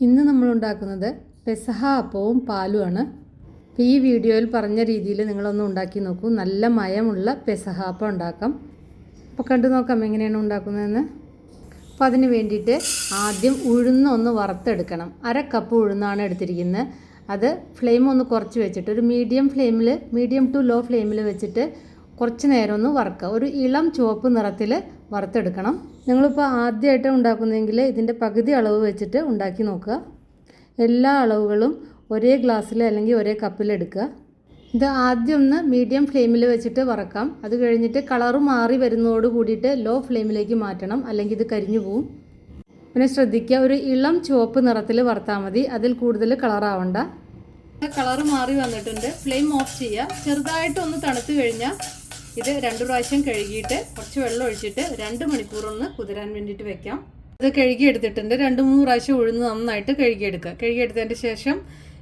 ഇന്ന് നമ്മൾ ഉണ്ടാക്കുന്നത് പെസഹ അപ്പവും പാലുമാണ്. അപ്പോൾ ഈ വീഡിയോയിൽ പറഞ്ഞ രീതിയിൽ നിങ്ങളൊന്ന് ഉണ്ടാക്കി നോക്കൂ. നല്ല മയമുള്ള പെസഹ അപ്പം ഉണ്ടാക്കാം. അപ്പോൾ കണ്ടു നോക്കാം എങ്ങനെയാണ് ഉണ്ടാക്കുന്നതെന്ന്. അപ്പോൾ അതിന് വേണ്ടിയിട്ട് ആദ്യം ഉഴുന്ന് ഒന്ന് വറുത്തെടുക്കണം. അര കപ്പ് ഉഴുന്നാണ് എടുത്തിരിക്കുന്നത്. അത് ഫ്ലെയിം ഒന്ന് കുറച്ച് വെച്ചിട്ട് ഒരു മീഡിയം ഫ്ലെയിമിൽ മീഡിയം ടു ലോ ഫ്ലെയിമിൽ വെച്ചിട്ട് കുറച്ച് നേരം ഒന്ന് വറുക്കുക ഒരു ഇളം ചുവപ്പ് നിറത്തിൽ വറുത്തെടുക്കണം. നിങ്ങളിപ്പോൾ ആദ്യമായിട്ട് ഉണ്ടാക്കുന്നതെങ്കിൽ ഇതിന്റെ പകുതി അളവ് വെച്ചിട്ട് ഉണ്ടാക്കി നോക്കുക. എല്ലാ അളവുകളും ഒരേ ഗ്ലാസ്സിൽ അല്ലെങ്കിൽ ഒരേ കപ്പിൽ എടുക്കുക. ഇത് ആദ്യം ഒന്ന് മീഡിയം ഫ്ലെയിമിൽ വെച്ചിട്ട് വറക്കാം. അത് കഴിഞ്ഞിട്ട് കളറ് മാറി വരുന്നതോട് കൂടിയിട്ട് ലോ ഫ്ലെയിമിലേക്ക് മാറ്റണം. അല്ലെങ്കിൽ ഇത് കരിഞ്ഞു പോവും. പിന്നെ ശ്രദ്ധിക്കുക ഒരു ഇളം ചുവപ്പ് നിറത്തിൽ വറുത്താൽ മതി. അതിൽ കൂടുതൽ കളറാവണ്ട കളറ് മാറി വന്നിട്ടുണ്ട്. ഫ്ലെയിം ഓഫ് ചെയ്യുക. ചെറുതായിട്ടൊന്ന് തണുത്തു കഴിഞ്ഞാൽ ഇത് രണ്ട് പ്രാവശ്യം കഴുകിയിട്ട് കുറച്ച് വെള്ളം ഒഴിച്ചിട്ട് രണ്ട് മണിക്കൂറൊന്ന് കുതിരാൻ വേണ്ടിയിട്ട് വെക്കാം. ഇത് കഴുകിയെടുത്തിട്ടുണ്ട്. രണ്ട് മൂന്ന് പ്രാവശ്യം ഉഴുന്ന് നന്നായിട്ട് കഴുകിയെടുക്കുക. കഴുകിയെടുത്തതിന്റെ ശേഷം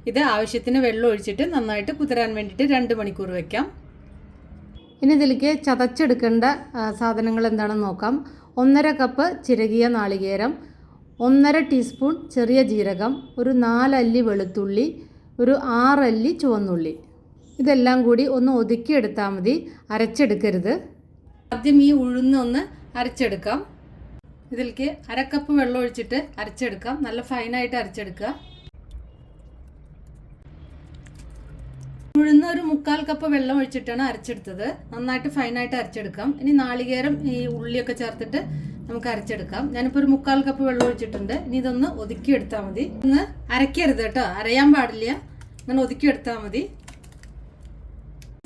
ഇത് ആവശ്യത്തിന് വെള്ളം ഒഴിച്ചിട്ട് നന്നായിട്ട് കുതിരാൻ വേണ്ടിയിട്ട് രണ്ട് മണിക്കൂർ വെക്കാം. ഇനി ഇതിലേക്ക് ചതച്ചെടുക്കേണ്ട സാധനങ്ങൾ എന്താണെന്ന് നോക്കാം. ഒന്നര കപ്പ് ചിരകിയ നാളികേരം ഒന്നര ടീസ്പൂൺ ചെറിയ ജീരകം ഒരു നാലല്ലി വെളുത്തുള്ളി ഒരു ആറല്ലി ചുവന്നുള്ളി. ഇതെല്ലാം കൂടി ഒന്ന് ഒതുക്കിയെടുത്താൽ മതി. അരച്ചെടുക്കരുത്. ആദ്യം ഈ ഉഴുന്ന് ഒന്ന് അരച്ചെടുക്കാം. ഇതിലേക്ക് അരക്കപ്പ് വെള്ളം ഒഴിച്ചിട്ട് അരച്ചെടുക്കാം. നല്ല ഫൈനായിട്ട് അരച്ചെടുക്കുക. ഉഴുന്ന് ഒരു മുക്കാൽ കപ്പ് വെള്ളം ഒഴിച്ചിട്ടാണ് അരച്ചെടുത്തത്. നന്നായിട്ട് ഫൈനായിട്ട് അരച്ചെടുക്കാം. ഇനി നാളികേരം ഈ ഉള്ളിയൊക്കെ ചേർത്തിട്ട് നമുക്ക് അരച്ചെടുക്കാം. ഞാനിപ്പോൾ ഒരു മുക്കാൽ കപ്പ് വെള്ളം ഒഴിച്ചിട്ടുണ്ട്. ഇനി ഇതൊന്ന് ഒതുക്കി എടുത്താൽ മതി. ഒന്ന് അരക്കരുത് കേട്ടോ. അരയാൻ പാടില്ല. ഒതുക്കി എടുത്താൽ മതി.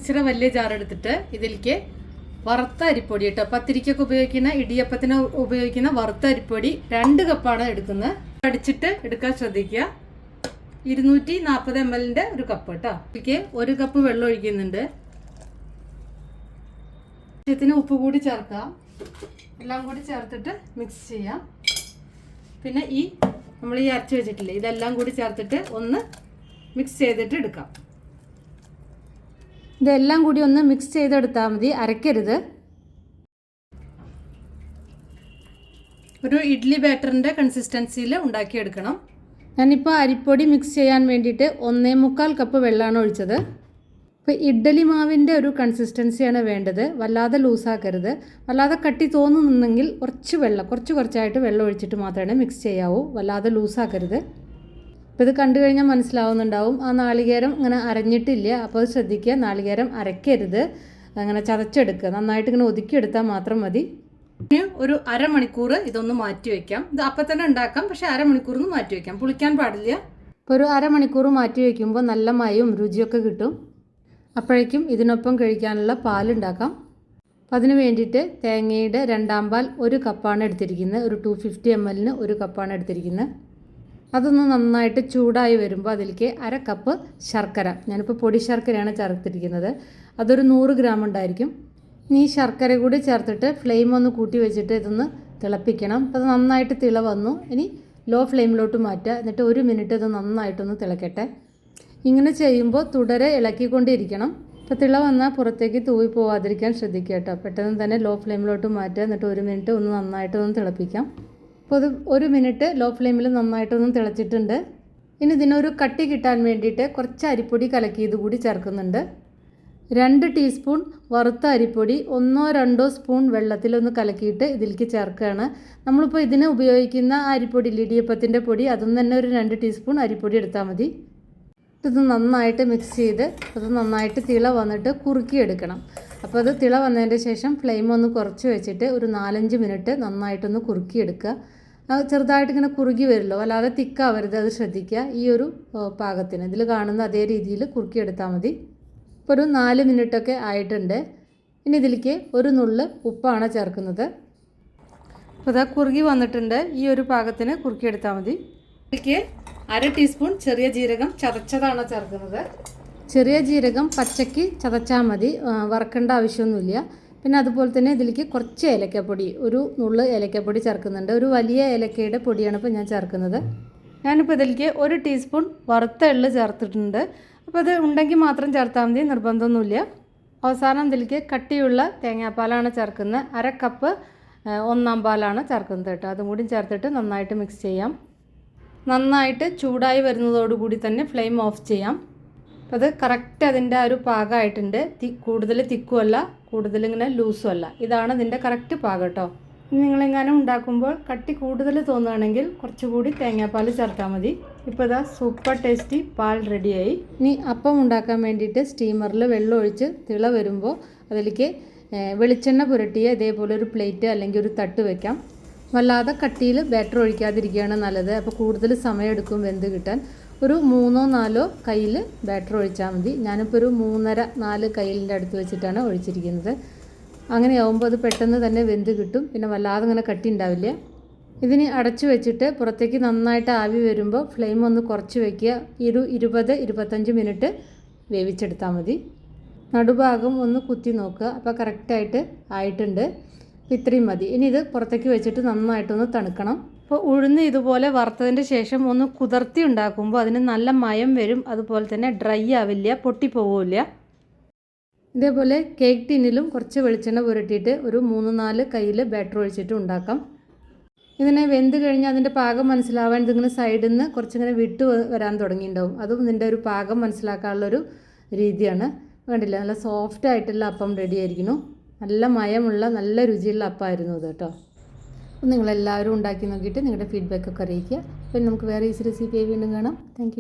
ഇച്ചിരി വലിയ ജാറെടുത്തിട്ട് ഇതിലേക്ക് വറുത്ത അരിപ്പൊടി കേട്ടോ പത്തിരിക്കൊക്കെ ഉപയോഗിക്കുന്ന ഇടിയപ്പത്തിന് ഉപയോഗിക്കുന്ന വറുത്ത അരിപ്പൊടി രണ്ട് കപ്പാണ് എടുക്കുന്നത്. അടിച്ചിട്ട് എടുക്കാൻ ശ്രദ്ധിക്കുക. ഇരുന്നൂറ്റി നാൽപ്പത് എം എല്ലിന്റെ ഒരു കപ്പ് കേട്ടോ. ഇതിലേക്ക് ഒരു കപ്പ് വെള്ളം ഒഴിക്കുന്നുണ്ട്. ഇതിന് ഉപ്പ് കൂടി ചേർക്കാം. എല്ലാം കൂടി ചേർത്തിട്ട് മിക്സ് ചെയ്യാം. പിന്നെ ഈ നമ്മൾ ഈ അരച്ച് വെച്ചിട്ടില്ലേ ഇതെല്ലാം കൂടി ചേർത്തിട്ട് ഒന്ന് മിക്സ് ചെയ്തിട്ട് എടുക്കാം. ഇതെല്ലാം കൂടി ഒന്ന് മിക്സ് ചെയ്തെടുത്താൽ മതി. അരക്കരുത് ഒരു ഇഡ്ഡലി ബാറ്ററിന്റെ കൺസിസ്റ്റൻസിയിൽ ഉണ്ടാക്കിയെടുക്കണം. ഞാനിപ്പോൾ അരിപ്പൊടി മിക്സ് ചെയ്യാൻ വേണ്ടിയിട്ട് ഒന്നേ മുക്കാൽ കപ്പ് വെള്ളമാണ് ഒഴിച്ചത്. ഇപ്പോൾ ഇഡ്ഡലി മാവിന്റെ ഒരു കൺസിസ്റ്റൻസിയാണ് വേണ്ടത്. വല്ലാതെ ലൂസാക്കരുത് വല്ലാതെ കട്ടി തോന്നുന്നുണ്ടെങ്കിൽ കുറച്ച് വെള്ളം കുറച്ച് കുറച്ചായിട്ട് വെള്ളം ഒഴിച്ചിട്ട് മാത്രമേ മിക്സ് ചെയ്യാവൂ. വല്ലാതെ ലൂസാക്കരുത് അപ്പോൾ ഇത് കണ്ടു കഴിഞ്ഞാൽ മനസ്സിലാവുന്നുണ്ടാവും. ആ നാളികേരം ഇങ്ങനെ അരഞ്ഞിട്ടില്ല. അപ്പോൾ അത് ശ്രദ്ധിക്കുക. നാളികേരം അരയ്ക്കരുത്. അങ്ങനെ ചതച്ചെടുക്കുക. നന്നായിട്ട് ഇങ്ങനെ ഒതുക്കിയെടുത്താൽ മാത്രം മതി. ഒരു അരമണിക്കൂർ ഇതൊന്ന് മാറ്റി വയ്ക്കാം. ഇത് അപ്പം തന്നെ ഉണ്ടാക്കാം. പക്ഷേ അരമണിക്കൂർ ഒന്ന് മാറ്റി വയ്ക്കാം. പുളിക്കാൻ പാടില്ല. ഇപ്പോൾ ഒരു അരമണിക്കൂർ മാറ്റി വയ്ക്കുമ്പോൾ നല്ല മയവും രുചിയൊക്കെ കിട്ടും. അപ്പോഴേക്കും ഇതിനൊപ്പം കഴിക്കാനുള്ള പാലുണ്ടാക്കാം അപ്പം അതിന് വേണ്ടിയിട്ട് തേങ്ങയുടെ രണ്ടാം പാൽ ഒരു കപ്പാണ് എടുത്തിരിക്കുന്നത്. ഒരു ടു ഫിഫ്റ്റി എം എല്ലിന് ഒരു കപ്പാണ് എടുത്തിരിക്കുന്നത്. അതൊന്ന് നന്നായിട്ട് ചൂടായി വരുമ്പോൾ അതിലേക്ക് അര കപ്പ് ശർക്കര. ഞാനിപ്പോൾ പൊടി ശർക്കരയാണ് ചേർത്തിരിക്കുന്നത്. അതൊരു നൂറ് ഗ്രാം ഉണ്ടായിരിക്കും. ഇനി ഈ ശർക്കര കൂടി ചേർത്തിട്ട് ഫ്ലെയിം ഒന്ന് കൂട്ടി വെച്ചിട്ട് ഇതൊന്ന് തിളപ്പിക്കണം. അപ്പോൾ അത് നന്നായിട്ട് തിള വന്നു. ഇനി ലോ ഫ്ലെയിമിലോട്ട് മാറ്റുക. എന്നിട്ട് ഒരു മിനിറ്റ് ഇത് നന്നായിട്ടൊന്ന് തിളക്കട്ടെ. ഇങ്ങനെ ചെയ്യുമ്പോൾ തുടരെ ഇളക്കിക്കൊണ്ടിരിക്കണം. ഇപ്പോൾ തിള വന്നാൽ പുറത്തേക്ക് തൂവി പോവാതിരിക്കാൻ ശ്രദ്ധിക്കുക കേട്ടോ. പെട്ടെന്ന് തന്നെ ലോ ഫ്ലെയിമിലോട്ട് മാറ്റുക. എന്നിട്ട് ഒരു മിനിറ്റ് ഒന്ന് നന്നായിട്ടൊന്ന് തിളപ്പിക്കാം. അപ്പോൾ അത് ഒരു മിനിറ്റ് ലോ ഫ്ലെയിമിൽ നന്നായിട്ടൊന്നും തിളച്ചിട്ടുണ്ട്. ഇനി ഇതിനൊരു കട്ടി കിട്ടാൻ വേണ്ടിയിട്ട് കുറച്ച് അരിപ്പൊടി കലക്കിയത് കൂടി ചേർക്കുന്നുണ്ട്. രണ്ട് ടീസ്പൂൺ വറുത്ത അരിപ്പൊടി ഒന്നോ രണ്ടോ സ്പൂൺ വെള്ളത്തിലൊന്ന് കലക്കിയിട്ട് ഇതിലേക്ക് ചേർക്കുകയാണ്. നമ്മളിപ്പോൾ ഇതിന് ഉപയോഗിക്കുന്ന അരിപ്പൊടി ഇടിയപ്പത്തിന്റെ പൊടി അതൊന്നും തന്നെ ഒരു രണ്ട് ടീസ്പൂൺ അരിപ്പൊടി എടുത്താൽ മതി. ഇത് നന്നായിട്ട് മിക്സ് ചെയ്ത് അത് നന്നായിട്ട് തിള വന്നിട്ട് കുറുക്കിയെടുക്കണം. അപ്പോൾ അത് തിള വന്നതിന്റെ ശേഷം ഫ്ലെയിം ഒന്ന് കുറച്ച് വെച്ചിട്ട് ഒരു നാലഞ്ച് മിനിറ്റ് നന്നായിട്ടൊന്ന് കുറുക്കിയെടുക്കുക. ചെറുതായിട്ട് ഇങ്ങനെ കുറുകി വരുമല്ലോ അല്ലാതെ തിക്കാവരുത് അത് ശ്രദ്ധിക്കുക. ഈ ഒരു പാകത്തിന് ഇതിൽ കാണുന്ന അതേ രീതിയിൽ കുറുക്കിയെടുത്താൽ മതി. ഇപ്പോൾ ഒരു നാല് മിനിറ്റൊക്കെ ആയിട്ടുണ്ട്. ഇനി ഇതിലേക്ക് ഒരു നുള്ള് ഉപ്പാണ് ചേർക്കുന്നത്. അപ്പോൾ ഇതാ കുറുകി വന്നിട്ടുണ്ട്. ഈ ഒരു പാകത്തിന് കുറുക്കിയെടുത്താൽ മതി. ഇതിലേക്ക് അര ടീസ്പൂൺ ചെറിയ ജീരകം ചതച്ചതാണ് ചേർക്കുന്നത്. ചെറിയ ജീരകം പച്ചയ്ക്ക് ചതച്ചാൽ മതി. വറക്കേണ്ട ആവശ്യമൊന്നുമില്ല. പിന്നെ അതുപോലെ തന്നെ ഇതിലേക്ക് കുറച്ച് ഏലക്കപ്പൊടി ഒരു നുള്ള് ഏലക്കപ്പൊടി ചേർക്കുന്നുണ്ട്. ഒരു വലിയ ഏലക്കയുടെ പൊടിയാണ് ഇപ്പോൾ ഞാൻ ചേർക്കുന്നത്. ഞാനിപ്പോൾ ഇതിലേക്ക് ഒരു ടീസ്പൂൺ വറുത്ത എള്ള് ചേർത്തിട്ടുണ്ട്. അപ്പോൾ അത് ഉണ്ടെങ്കിൽ മാത്രം ചേർത്താൽ മതി നിർബന്ധമൊന്നുമില്ല. അവസാനം ഇതിലേക്ക് കട്ടിയുള്ള തേങ്ങാപ്പാലാണ് ചേർക്കുന്നത്. അര കപ്പ് ഒന്നാം പാലാണ് ചേർക്കുന്നത് കേട്ടോ. അതും കൂടി ചേർത്തിട്ട് നന്നായിട്ട് മിക്സ് ചെയ്യാം. നന്നായിട്ട് ചൂടായി വരുന്നതോടുകൂടി തന്നെ ഫ്ലെയിം ഓഫ് ചെയ്യാം. അപ്പോൾ അത് കറക്റ്റ് അതിന്റെ ആ ഒരു പാകമായിട്ടുണ്ട് തി കൂടുതൽ തിക്കുമല്ല കൂടുതൽ ഇങ്ങനെ ലൂസും അല്ല ഇതാണ് അതിന്റെ കറക്റ്റ് പാകം കേട്ടോ നിങ്ങളെങ്ങാനും ഉണ്ടാക്കുമ്പോൾ കട്ടി കൂടുതൽ തോന്നുകയാണെങ്കിൽ കുറച്ചുകൂടി തേങ്ങാപ്പാൽ ചേർത്താൽ മതി. ഇപ്പോൾ ഇതാ സൂപ്പർ ടേസ്റ്റി പാൽ റെഡിയായി ഇനി അപ്പം ഉണ്ടാക്കാൻ വേണ്ടിയിട്ട് സ്റ്റീമറിൽ വെള്ളം ഒഴിച്ച് തിള വരുമ്പോൾ അതിലേക്ക് വെളിച്ചെണ്ണ പുരട്ടിയ ഇതേപോലെ ഒരു പ്ലേറ്റ് അല്ലെങ്കിൽ ഒരു തട്ട് വെക്കാം. വല്ലാതെ കട്ടിയിൽ ബാറ്റർ ഒഴിക്കാതിരിക്കുകയാണ് നല്ലത്. അപ്പോൾ കൂടുതൽ സമയമെടുക്കും വെന്ത് കിട്ടാൻ. ഒരു മൂന്നോ നാലോ കയ്യിൽ ബാറ്റർ ഒഴിച്ചാൽ മതി. ഞാനിപ്പോൾ ഒരു മൂന്നര നാല് കയ്യിലിന്റെ അടുത്ത് വെച്ചിട്ടാണ് ഒഴിച്ചിരിക്കുന്നത്. അങ്ങനെയാവുമ്പോൾ അത് പെട്ടെന്ന് തന്നെ വെന്ത് കിട്ടും. പിന്നെ വല്ലാതെ അങ്ങനെ കട്ടി ഉണ്ടാവില്ല. ഇതിന് അടച്ചു വെച്ചിട്ട് പുറത്തേക്ക് നന്നായിട്ട് ആവി വരുമ്പോൾ ഫ്ലെയിം ഒന്ന് കുറച്ച് വയ്ക്കുക ഒരു ഇരുപത് ഇരുപത്തഞ്ച് മിനിറ്റ് വേവിച്ചെടുത്താൽ മതി. നടുഭാഗം ഒന്ന് കുത്തി നോക്കുക. അപ്പോൾ കറക്റ്റായിട്ട് ആയിട്ടുണ്ട്. ഇത്രയും മതി. ഇനി ഇത് പുറത്തേക്ക് വെച്ചിട്ട് നന്നായിട്ടൊന്ന് തണുക്കണം. അപ്പോൾ ഉഴുന്ന് ഇതുപോലെ വറുത്തതിന്റെ ശേഷം ഒന്ന് കുതിർത്തി ഉണ്ടാക്കുമ്പോൾ അതിന് നല്ല മയം വരും. അതുപോലെ തന്നെ ഡ്രൈ ആവില്ല പൊട്ടിപ്പോവില്ല ഇതേപോലെ കേക്ക് ടിന്നിലും കുറച്ച് വെളിച്ചെണ്ണ പുരട്ടിയിട്ട് ഒരു മൂന്ന് നാല് കയ്യിൽ ബാറ്റർ ഒഴിച്ചിട്ട് ഉണ്ടാക്കാം. ഇതിനെ വെന്ത് കഴിഞ്ഞാൽ അതിന്റെ പാകം മനസ്സിലാവാൻ ഇതിങ്ങനെ സൈഡിൽ നിന്ന് കുറച്ചിങ്ങനെ വിട്ട് വരാൻ തുടങ്ങിയിട്ടുണ്ടാവും. അതും ഇതിന്റെ ഒരു പാകം മനസ്സിലാക്കാനുള്ളൊരു രീതിയാണ്. വേണ്ടില്ല നല്ല സോഫ്റ്റ് ആയിട്ടുള്ള അപ്പം റെഡി ആയിരിക്കുന്നു. നല്ല മയമുള്ള നല്ല രുചിയുള്ള അപ്പമായിരുന്നു ഇത് കേട്ടോ. അപ്പം നിങ്ങളെല്ലാവരും ഉണ്ടാക്കി നോക്കിയിട്ട് നിങ്ങളുടെ ഫീഡ്ബാക്കൊക്കെ അറിയിക്കുക. പിന്നെ നമുക്ക് വേറെ ഈസി റെസിപ്പി വീണ്ടും കാണാം. താങ്ക്